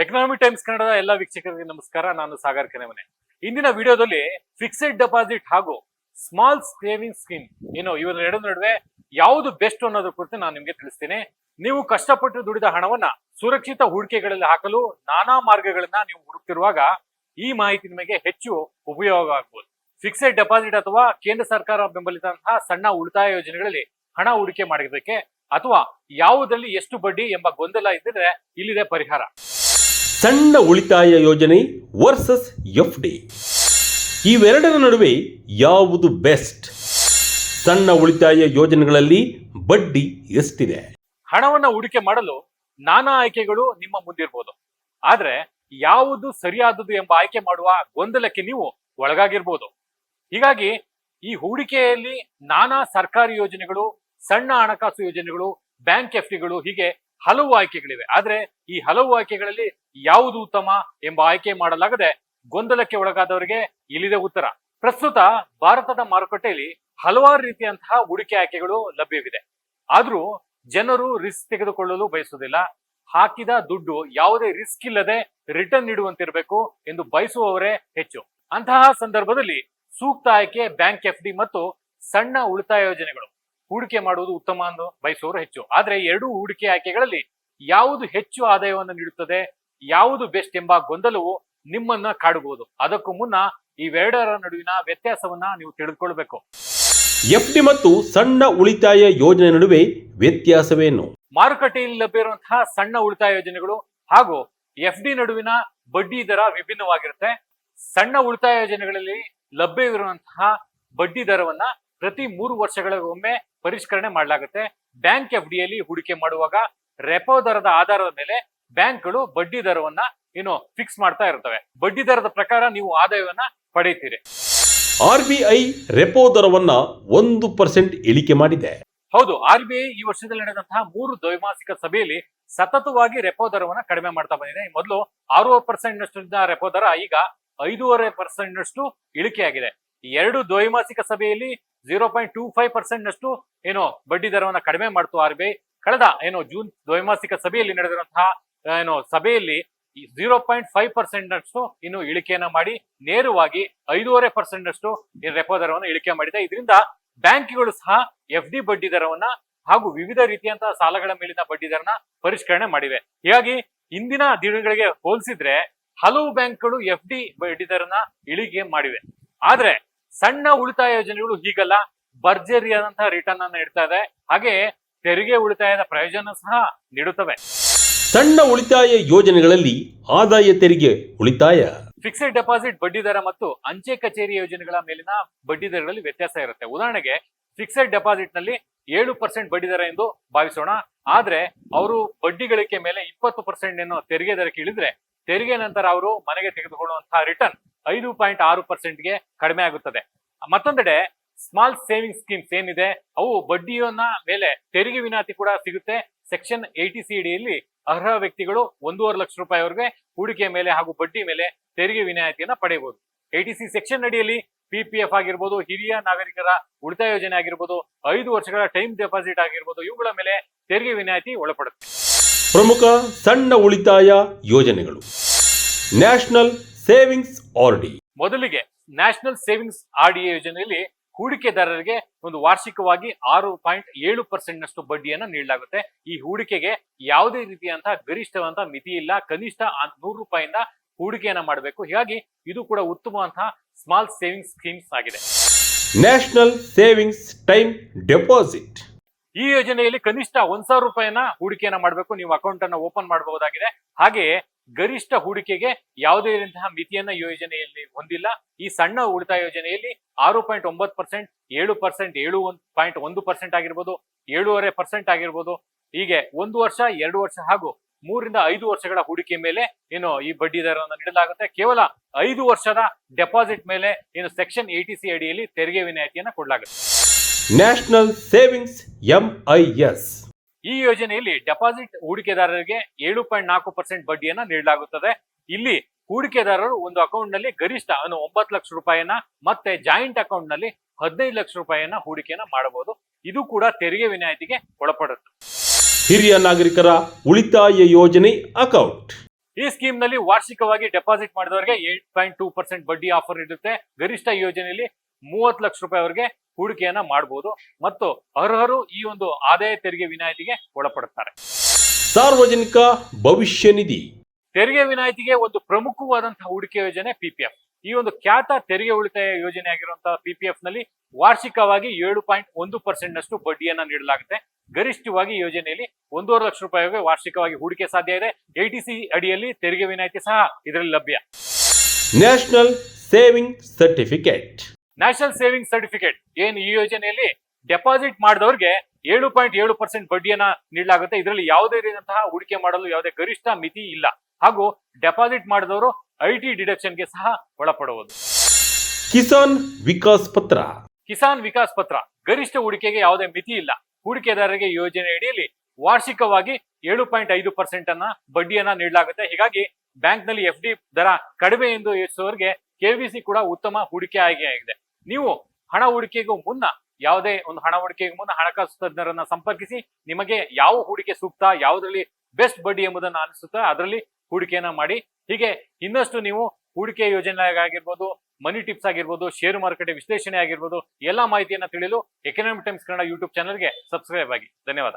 Economy times ಕನ್ನಡದ ಎಲ್ಲ ವೀಕ್ಷಕರಿಗೆ ನಮಸ್ಕಾರ. ನಾನು ಸಾಗರ್ ಕೆರೆಮನೆ. ಇಂದಿನ ವಿಡಿಯೋದಲ್ಲಿ ಫಿಕ್ಸೆಡ್ ಡೆಪಾಸಿಟ್ ಹಾಗೂ ಸ್ಮಾಲ್ ಸೇವಿಂಗ್ ಸ್ಕೀಮ್ ಏನು, ಇವರ ಎರಡು ನಡುವೆ ಯಾವುದು ಬೆಸ್ಟ್ ಅನ್ನೋದ್ರ ಕುರಿತು ನಾನು ನಿಮಗೆ ತಿಳಿಸ್ತೀನಿ. ನೀವು ಕಷ್ಟಪಟ್ಟು ದುಡಿದ ಹಣವನ್ನ ಸುರಕ್ಷಿತ ಹೂಡಿಕೆಗಳಲ್ಲಿ ಹಾಕಲು ನಾನಾ ಮಾರ್ಗಗಳನ್ನ ನೀವು ಹುಡುಕ್ತಿರುವಾಗ ಈ ಮಾಹಿತಿ ನಿಮಗೆ ಹೆಚ್ಚು ಉಪಯೋಗ ಆಗ್ಬೋದು. ಫಿಕ್ಸೆಡ್ ಡೆಪಾಸಿಟ್ ಅಥವಾ ಕೇಂದ್ರ ಸರ್ಕಾರ ಬೆಂಬಲಿತಂತಹ ಸಣ್ಣ ಉಳಿತಾಯ ಯೋಜನೆಗಳಲ್ಲಿ ಹಣ ಹೂಡಿಕೆ ಮಾಡಿದ್ದಕ್ಕೆ ಅಥವಾ ಯಾವುದರಲ್ಲಿ ಎಷ್ಟು ಬಡ್ಡಿ ಎಂಬ ಗೊಂದಲ ಇದ್ದರೆ ಇಲ್ಲಿದೆ ಪರಿಹಾರ. ಸಣ್ಣ ಉಳಿತಾಯ ಯೋಜನೆ ವರ್ಸಸ್ ಎಫ್ ಡಿ ಇವೆರಡರ ನಡುವೆ ಯಾವುದು ಬೆಸ್ಟ್? ಸಣ್ಣ ಉಳಿತಾಯ ಯೋಜನೆಗಳಲ್ಲಿ ಬಡ್ಡಿ ಎಷ್ಟಿದೆ? ಹಣವನ್ನು ಹೂಡಿಕೆ ಮಾಡಲು ನಾನಾ ಆಯ್ಕೆಗಳು ನಿಮ್ಮ ಮುಂದಿರ್ಬೋದು. ಆದರೆ ಯಾವುದು ಸರಿಯಾದದು ಎಂಬ ಆಯ್ಕೆ ಮಾಡುವ ಗೊಂದಲಕ್ಕೆ ನೀವು ಒಳಗಾಗಿರ್ಬೋದು. ಹೀಗಾಗಿ ಈ ಹೂಡಿಕೆಯಲ್ಲಿ ನಾನಾ ಸರ್ಕಾರಿ ಯೋಜನೆಗಳು, ಸಣ್ಣ ಹಣಕಾಸು ಯೋಜನೆಗಳು, ಬ್ಯಾಂಕ್ ಎಫ್ಡಿಗಳು ಹೀಗೆ ಹಲವು ಆಯ್ಕೆಗಳಿವೆ. ಆದ್ರೆ ಈ ಹಲವು ಆಯ್ಕೆಗಳಲ್ಲಿ ಯಾವುದು ಉತ್ತಮ ಎಂಬ ಆಯ್ಕೆ ಮಾಡಲಾಗದೆ ಗೊಂದಲಕ್ಕೆ ಒಳಗಾದವರಿಗೆ ಇಲ್ಲಿದೆ ಉತ್ತರ. ಪ್ರಸ್ತುತ ಭಾರತದ ಮಾರುಕಟ್ಟೆಯಲ್ಲಿ ಹಲವಾರು ರೀತಿಯಂತಹ ಹೂಡಿಕೆ ಆಯ್ಕೆಗಳು ಲಭ್ಯವಿದೆ. ಆದ್ರೂ ಜನರು ರಿಸ್ಕ್ ತೆಗೆದುಕೊಳ್ಳಲು ಬಯಸುವುದಿಲ್ಲ. ಹಾಕಿದ ದುಡ್ಡು ಯಾವುದೇ ರಿಸ್ಕ್ ಇಲ್ಲದೆ ರಿಟರ್ನ್ ನೀಡುವಂತಿರಬೇಕು ಎಂದು ಬಯಸುವವರೇ ಹೆಚ್ಚು. ಅಂತಹ ಸಂದರ್ಭದಲ್ಲಿ ಸೂಕ್ತ ಆಯ್ಕೆ ಬ್ಯಾಂಕ್ ಎಫ್ ಡಿ ಮತ್ತು ಸಣ್ಣ ಉಳಿತಾಯ ಯೋಜನೆಗಳು. ಹೂಡಿಕೆ ಮಾಡುವುದು ಉತ್ತಮ ಅಂದು ಬಯಸುವವರು ಹೆಚ್ಚು. ಆದ್ರೆ ಎರಡೂ ಹೂಡಿಕೆ ಆಯ್ಕೆಗಳಲ್ಲಿ ಯಾವುದು ಹೆಚ್ಚು ಆದಾಯವನ್ನು ನೀಡುತ್ತದೆ ಯಾವುದು ಬೆಸ್ಟ್ ಎಂಬ ಗೊಂದಲವು ನಿಮ್ಮನ್ನ ಕಾಡಬಹುದು ಅದಕ್ಕೂ ಮುನ್ನ ಇವೆರಡರ ನಡುವಿನ ವ್ಯತ್ಯಾಸವನ್ನ ನೀವು ತಿಳಿದುಕೊಳ್ಬೇಕು. ಎಫ್ ಡಿ ಮತ್ತು ಸಣ್ಣ ಉಳಿತಾಯ ಯೋಜನೆ ನಡುವೆ ವ್ಯತ್ಯಾಸವೇನು? ಮಾರುಕಟ್ಟೆಯಲ್ಲಿ ಲಭ್ಯವಿರುವಂತಹ ಸಣ್ಣ ಉಳಿತಾಯ ಯೋಜನೆಗಳು ಹಾಗೂ ಎಫ್ ಡಿ ನಡುವಿನ ಬಡ್ಡಿ ದರ ವಿಭಿನ್ನವಾಗಿರುತ್ತೆ. ಸಣ್ಣ ಉಳಿತಾಯ ಯೋಜನೆಗಳಲ್ಲಿ ಲಭ್ಯವಿರುವಂತಹ ಬಡ್ಡಿ ದರವನ್ನ ಪ್ರತಿ ಮೂರು ವರ್ಷಗಳಿಗೊಮ್ಮೆ ಪರಿಷ್ಕರಣೆ ಮಾಡಲಾಗುತ್ತೆ. ಬ್ಯಾಂಕ್ ಎಫ್ ಡಿಯಲ್ಲಿ ಹೂಡಿಕೆ ಮಾಡುವಾಗ ರೆಪೋ ದರದ ಆಧಾರದ ಮೇಲೆ ಬ್ಯಾಂಕ್ಗಳು ಬಡ್ಡಿ ದರವನ್ನ ಏನು ಫಿಕ್ಸ್ ಮಾಡ್ತಾ ಇರ್ತವೆ. ಬಡ್ಡಿ ದರದ ಪ್ರಕಾರ ನೀವು ಆದಾಯವನ್ನ ಪಡೆಯುತ್ತೀರಿ. ಆರ್ ಬಿ ಐ ರೆಪೋ ದರವನ್ನ ಒಂದು ಪರ್ಸೆಂಟ್ ಇಳಿಕೆ ಮಾಡಿದೆ. ಹೌದು ಆರ್ ಬಿ ಐ ಈ ವರ್ಷದಲ್ಲಿ ನಡೆದಂತಹ ಮೂರು ದ್ವೈಮಾಸಿಕ ಸಭೆಯಲ್ಲಿ ಸತತವಾಗಿ ರೆಪೋ ದರವನ್ನ ಕಡಿಮೆ ಮಾಡ್ತಾ ಬಂದಿದೆ. ಮೊದಲು ಆರು ಪರ್ಸೆಂಟ್ ನಷ್ಟು ರೆಪೋ ದರ ಈಗ ಐದೂವರೆ ಪರ್ಸೆಂಟ್ ನಷ್ಟು ಇಳಿಕೆಯಾಗಿದೆ. ಎರಡು ದ್ವೈಮಾಸಿಕ ಸಭೆಯಲ್ಲಿ zero point two five percent ನಷ್ಟು ಏನು ಬಡ್ಡಿ ದರವನ್ನು ಕಡಿಮೆ ಮಾಡ್ತು ಆರ್ ಬಿ ಐ. ಕಳೆದ ಏನು ಜೂನ್ ದ್ವೈಮಾಸಿಕ ಸಭೆಯಲ್ಲಿ ನಡೆದಿರುವಂತಹ ಏನು ಸಭೆಯಲ್ಲಿ ಜೀರೋ ಪಾಯಿಂಟ್ ಫೈವ್ ಪರ್ಸೆಂಟ್ ನಷ್ಟು ಇನ್ನು ಇಳಿಕೆಯನ್ನ ಮಾಡಿ ನೇರವಾಗಿ ಐದೂವರೆ ಪರ್ಸೆಂಟ್ ನಷ್ಟು ರೆಪೋ ದರವನ್ನು ಇಳಿಕೆ ಮಾಡಿದೆ. ಇದರಿಂದ ಬ್ಯಾಂಕ್ಗಳು ಸಹ ಎಫ್ ಡಿ ಬಡ್ಡಿ ದರವನ್ನ ಹಾಗೂ ವಿವಿಧ ರೀತಿಯಂತಹ ಸಾಲಗಳ ಮೇಲಿನ ಬಡ್ಡಿ ದರನ ಪರಿಷ್ಕರಣೆ ಮಾಡಿವೆ. ಹೀಗಾಗಿ ಇಂದಿನ ದಿನಗಳಿಗೆ ಹೋಲಿಸಿದ್ರೆ ಹಲವು ಬ್ಯಾಂಕ್ಗಳು ಎಫ್ ಡಿ ಬಡ್ಡಿ ದರನ ಇಳಿಕೆ ಮಾಡಿವೆ. ಆದ್ರೆ ಸಣ್ಣ ಉಳಿತಾಯ ಯೋಜನೆಗಳು ಹೀಗಲ್ಲ ಭರ್ಜರಿಯಾದಂತಹ ರಿಟರ್ನ್ ಅನ್ನು ನೀಡ್ತಾ ಇದೆ. ಹಾಗೆ ತೆರಿಗೆ ಉಳಿತಾಯದ ಪ್ರಯೋಜನ ಸಹ ನೀಡುತ್ತವೆ. ಸಣ್ಣ ಉಳಿತಾಯ ಯೋಜನೆಗಳಲ್ಲಿ ಆದಾಯ ತೆರಿಗೆ ಉಳಿತಾಯ. ಫಿಕ್ಸೆಡ್ ಡೆಪಾಸಿಟ್ ಬಡ್ಡಿ ದರ ಮತ್ತು ಅಂಚೆ ಕಚೇರಿ ಯೋಜನೆಗಳ ಮೇಲಿನ ಬಡ್ಡಿ ದರಗಳಲ್ಲಿ ವ್ಯತ್ಯಾಸ ಇರುತ್ತೆ. ಉದಾಹರಣೆಗೆ ಫಿಕ್ಸೆಡ್ ಡೆಪಾಸಿಟ್ನಲ್ಲಿ ಏಳು ಪರ್ಸೆಂಟ್ ಬಡ್ಡಿ ದರ ಎಂದು ಭಾವಿಸೋಣ. ಆದ್ರೆ ಅವರು ಬಡ್ಡಿ ಗಳಿಕೆ ಮೇಲೆ ಇಪ್ಪತ್ತು ಪರ್ಸೆಂಟ್ ಏನು ತೆರಿಗೆ ದರಕ್ಕೆ ಇಳಿದ್ರೆ ತೆರಿಗೆ ನಂತರ ಅವರು ಮನೆಗೆ ತೆಗೆದುಕೊಳ್ಳುವಂತಹ ರಿಟರ್ನ್ ಐದು ಪಾಯಿಂಟ್ ಆರು ಪರ್ಸೆಂಟ್ಗೆ ಕಡಿಮೆ ಆಗುತ್ತದೆ. ಮತ್ತೊಂದೆಡೆ ಸ್ಮಾಲ್ ಸೇವಿಂಗ್ ಸ್ಕೀಮ್ಸ್ ಏನಿದೆ, ಅವು ಬಡ್ಡಿಯನ್ನ ಮೇಲೆ ತೆರಿಗೆ ವಿನಾಯಿತಿ ಕೂಡ ಸಿಗುತ್ತೆ. ಸೆಕ್ಷನ್ ಏಟಿ ಸಿ ಅರ್ಹ ವ್ಯಕ್ತಿಗಳು ಒಂದೂವರೆ ಲಕ್ಷ ರೂಪಾಯಿವರೆಗೆ ಹೂಡಿಕೆ ಮೇಲೆ ಹಾಗೂ ಬಡ್ಡಿ ಮೇಲೆ ತೆರಿಗೆ ವಿನಾಯಿತಿಯನ್ನ ಪಡೆಯಬಹುದು. ಏಟಿ ಸಿ ಸೆಕ್ಷನ್ ಅಡಿಯಲ್ಲಿ ಪಿಪಿಎಫ್ ಆಗಿರ್ಬೋದು, ಹಿರಿಯ ನಾಗರಿಕರ ಉಳಿತಾಯ ಯೋಜನೆ ಆಗಿರ್ಬೋದು, ಐದು ವರ್ಷಗಳ ಟೈಮ್ ಡೆಪಾಸಿಟ್ ಆಗಿರ್ಬೋದು, ಇವುಗಳ ಮೇಲೆ ತೆರಿಗೆ ವಿನಾಯಿತಿ ಒಳಪಡುತ್ತೆ. ಪ್ರಮುಖ ಸಣ್ಣ ಉಳಿತಾಯ ಯೋಜನೆಗಳು. ನ್ಯಾಷನಲ್ ಸೇವಿಂಗ್ಸ್ ಆರ್ ಡಿ ಮೊದಲಿಗೆ ನ್ಯಾಷನಲ್ ಸೇವಿಂಗ್ಸ್ ಆರ್ ಡಿ ಯೋಜನೆಯಲ್ಲಿ ಹೂಡಿಕೆದಾರರಿಗೆ ಒಂದು ವಾರ್ಷಿಕವಾಗಿ ಆರು ಪಾಯಿಂಟ್ ಏಳು ಪರ್ಸೆಂಟ್ ನಷ್ಟು ಬಡ್ಡಿಯನ್ನು ನೀಡಲಾಗುತ್ತೆ. ಈ ಹೂಡಿಕೆಗೆ ಯಾವುದೇ ರೀತಿಯಂತಹ ಗರಿಷ್ಠವಂತ ಮಿತಿ ಇಲ್ಲ. ಕನಿಷ್ಠ ನೂರು ರೂಪಾಯಿಂದ ಹೂಡಿಕೆಯನ್ನ ಮಾಡಬೇಕು. ಹೀಗಾಗಿ ಇದು ಕೂಡ ಉತ್ತಮವಂತಹ ಸ್ಮಾಲ್ ಸೇವಿಂಗ್ಸ್ ಸ್ಕೀಮ್ಸ್ ಆಗಿದೆ. National savings time deposit. ಈ ಯೋಜನೆಯಲ್ಲಿ ಕನಿಷ್ಠ ಒಂದ್ ಸಾವಿರ ರೂಪಾಯಿನ ಹೂಡಿಕೆಯನ್ನ ಮಾಡಬೇಕು. ನೀವು ಅಕೌಂಟ್ ಅನ್ನ ಓಪನ್ ಮಾಡಬಹುದಾಗಿದೆ. ಹಾಗೆಯೇ ಗರಿಷ್ಠ ಹೂಡಿಕೆಗೆ ಯಾವುದೇ ರೀತಿಯ ಮಿತಿಯನ್ನ ಯೋಜನೆಯಲ್ಲಿ ಹೊಂದಿಲ್ಲ. ಈ ಸಣ್ಣ ಉಳಿತಾಯ ಯೋಜನೆಯಲ್ಲಿ ಆರು ಪಾಯಿಂಟ್ ಒಂಬತ್ತು ಪರ್ಸೆಂಟ್, ಏಳು ಪರ್ಸೆಂಟ್ ಏಳು ಒಂದು ಪಾಯಿಂಟ್ ಒಂದು ಪರ್ಸೆಂಟ್ ಆಗಿರ್ಬೋದು, ಏಳೂವರೆ ಪರ್ಸೆಂಟ್ ಆಗಿರ್ಬೋದು. ಹೀಗೆ ಒಂದು ವರ್ಷ, ಎರಡು ವರ್ಷ ಹಾಗೂ ಮೂರಿಂದ ಐದು ವರ್ಷಗಳ ಹೂಡಿಕೆ ಮೇಲೆ ಏನು ಈ ಬಡ್ಡಿ ದರವನ್ನು ನೀಡಲಾಗುತ್ತೆ. ಕೇವಲ ಐದು ವರ್ಷದ ಡೆಪಾಸಿಟ್ ಮೇಲೆ ಏನು ಸೆಕ್ಷನ್ ಏಟಿ ಸಿ ಅಡಿಯಲ್ಲಿ ತೆರಿಗೆ ವಿನಾಯಿತಿಯನ್ನು ಕೊಡಲಾಗುತ್ತೆ. ನ್ಯಾಷನಲ್ ಸೇವಿಂಗ್ಸ್ ಎಂಐಎಸ್ ಈ ಯೋಜನೆಯಲ್ಲಿ ಡೆಪಾಸಿಟ್ ಹೂಡಿಕೆದಾರರಿಗೆ ಏಳು ಪಾಯಿಂಟ್ ನಾಲ್ಕು ಪರ್ಸೆಂಟ್ ಬಡ್ಡಿಯನ್ನ ನೀಡಲಾಗುತ್ತದೆ. ಇಲ್ಲಿ ಹೂಡಿಕೆದಾರರು ಒಂದು ಅಕೌಂಟ್ನಲ್ಲಿ ಗರಿಷ್ಠ ಅನ್ನು ಒಂಬತ್ತು ಲಕ್ಷ ರೂಪಾಯಿಯನ್ನ ಮತ್ತೆ ಜಾಯಿಂಟ್ ಅಕೌಂಟ್ನಲ್ಲಿ ಹದಿನೈದು ಲಕ್ಷ ರೂಪಾಯಿಯನ್ನ ಹೂಡಿಕೆಯನ್ನ ಮಾಡಬಹುದು. ಇದು ಕೂಡ ತೆರಿಗೆ ವಿನಾಯಿತಿಗೆ ಒಳಪಡುತ್ತೆ. ಹಿರಿಯ ನಾಗರಿಕರ ಉಳಿತಾಯ ಯೋಜನೆ ಅಕೌಂಟ್. ಈ ಸ್ಕೀಮ್ನಲ್ಲಿ ವಾರ್ಷಿಕವಾಗಿ ಡೆಪಾಸಿಟ್ ಮಾಡಿದವರಿಗೆ ಏಟ್ ಪಾಯಿಂಟ್ ಟೂ ಪರ್ಸೆಂಟ್ ಬಡ್ಡಿ ಆಫರ್ ಇರುತ್ತೆ ಗರಿಷ್ಠ ಯೋಜನೆಯಲ್ಲಿ ಮೂವತ್ತು ಲಕ್ಷ ರೂಪಾಯಿವರೆಗೆ ಹೂಡಿಕೆಯನ್ನ ಮಾಡಬಹುದು ಮತ್ತು ಅರ್ಹರು ಈ ಒಂದು ಆದಾಯ ತೆರಿಗೆ ವಿನಾಯಿತಿಗೆ ಒಳಪಡುತ್ತಾರೆ. ಸಾರ್ವಜನಿಕ ಭವಿಷ್ಯ ನಿಧಿ. ತೆರಿಗೆ ವಿನಾಯಿತಿಗೆ ಒಂದು ಪ್ರಮುಖವಾದಂತಹ ಹೂಡಿಕೆ ಯೋಜನೆ ಪಿಪಿಎಫ್ ಈ ಒಂದು ಖ್ಯಾತ ತೆರಿಗೆ ಉಳಿತಾಯ ಯೋಜನೆ ಆಗಿರುವಂತಹ ಪಿಪಿಎಫ್ನಲ್ಲಿ ವಾರ್ಷಿಕವಾಗಿ ಏಳು ಪಾಯಿಂಟ್ ಒಂದು ಪರ್ಸೆಂಟ್ ನಷ್ಟು ಬಡ್ಡಿಯನ್ನ ನೀಡಲಾಗುತ್ತೆ. ಗರಿಷ್ಠವಾಗಿ ಯೋಜನೆಯಲ್ಲಿ ಒಂದೂವರೆ ಲಕ್ಷ ರೂಪಾಯಿಗೆ ವಾರ್ಷಿಕವಾಗಿ ಹೂಡಿಕೆ ಸಾಧ್ಯ ಇದೆ. ಎಟಿಸಿ ಅಡಿಯಲ್ಲಿ ತೆರಿಗೆ ವಿನಾಯಿತಿ ಸಹ ಇದರಲ್ಲಿ ಲಭ್ಯ. National saving certificate. National saving certificate ಏನು ಈ ಯೋಜನೆಯಲ್ಲಿ ಡೆಪಾಸಿಟ್ ಮಾಡಿದವರಿಗೆ ಏಳು ಪಾಯಿಂಟ್ ಏಳು ಪರ್ಸೆಂಟ್ ಬಡ್ಡಿಯನ್ನ ನೀಡಲಾಗುತ್ತೆ. ಇದರಲ್ಲಿ ಯಾವುದೇ ರೀತಿಯಂತಹ ಹೂಡಿಕೆ ಮಾಡಲು ಯಾವುದೇ ಗರಿಷ್ಠ ಮಿತಿ ಇಲ್ಲ. ಹಾಗೂ ಡೆಪಾಸಿಟ್ ಮಾಡಿದವರು ಐ ಟಿ ಡಿಡಕ್ಷನ್ಗೆ ಸಹ ಒಳಪಡುವುದು. ಕಿಸಾನ್ ವಿಕಾಸ್ ಪತ್ರ. ಕಿಸಾನ್ ವಿಕಾಸ್ ಪತ್ರ. ಗರಿಷ್ಠ ಹೂಡಿಕೆಗೆ ಯಾವುದೇ ಮಿತಿ ಇಲ್ಲ. ಹೂಡಿಕೆದಾರರಿಗೆ ಯೋಜನೆ ಅಡಿಯಲ್ಲಿ ವಾರ್ಷಿಕವಾಗಿ ಏಳು ಪಾಯಿಂಟ್ ಐದು ಪರ್ಸೆಂಟ್ ಅನ್ನ ಬಡ್ಡಿಯನ್ನ ನೀಡಲಾಗುತ್ತೆ. ಹೀಗಾಗಿ ಬ್ಯಾಂಕ್ನಲ್ಲಿ ಎಫ್ ಡಿ ದರ ಕಡಿಮೆ ಎಂದು ಯೋಚಿಸುವವರಿಗೆ ಕೆವಿಸಿ ಕೂಡ ಉತ್ತಮ ಹೂಡಿಕೆ ಆಯ್ಕೆಯಾಗಿದೆ ನೀವು ಹಣ ಹೂಡಿಕೆಗೂ ಮುನ್ನ, ಯಾವುದೇ ಒಂದು ಹಣ ಹೂಡಿಕೆಗೂ ಮುನ್ನ ಹಣಕಾಸು ತಜ್ಞರನ್ನ ಸಂಪರ್ಕಿಸಿ, ನಿಮಗೆ ಯಾವ ಹೂಡಿಕೆ ಸೂಕ್ತ, ಯಾವುದರಲ್ಲಿ ಬೆಸ್ಟ್ ಬಡ್ಡಿ ಎಂಬುದನ್ನು ಅನಿಸುತ್ತಾ ಅದರಲ್ಲಿ ಹೂಡಿಕೆಯನ್ನ ಮಾಡಿ. ಹೀಗೆ ಇನ್ನಷ್ಟು ನೀವು ಹೂಡಿಕೆ ಯೋಜನೆ ಆಗಿರ್ಬೋದು ಮನಿ ಟಿಪ್ಸ್ ಆಗಿರ್ಬೋದು, ಷೇರು ಮಾರುಕಟ್ಟೆ ವಿಶ್ಲೇಷಣೆ ಆಗಿರ್ಬೋದು, ಎಲ್ಲಾ ಮಾಹಿತಿಯನ್ನ ತಿಳಿಯಲು ಎಕನಾಮಿಕ್ ಟೈಮ್ಸ್ ಕನ್ನಡ ಯೂಟ್ಯೂಬ್ ಚಾನಲ್ಗೆ ಸಬ್ಸ್ಕ್ರೈಬ್ ಆಗಿ. ಧನ್ಯವಾದ.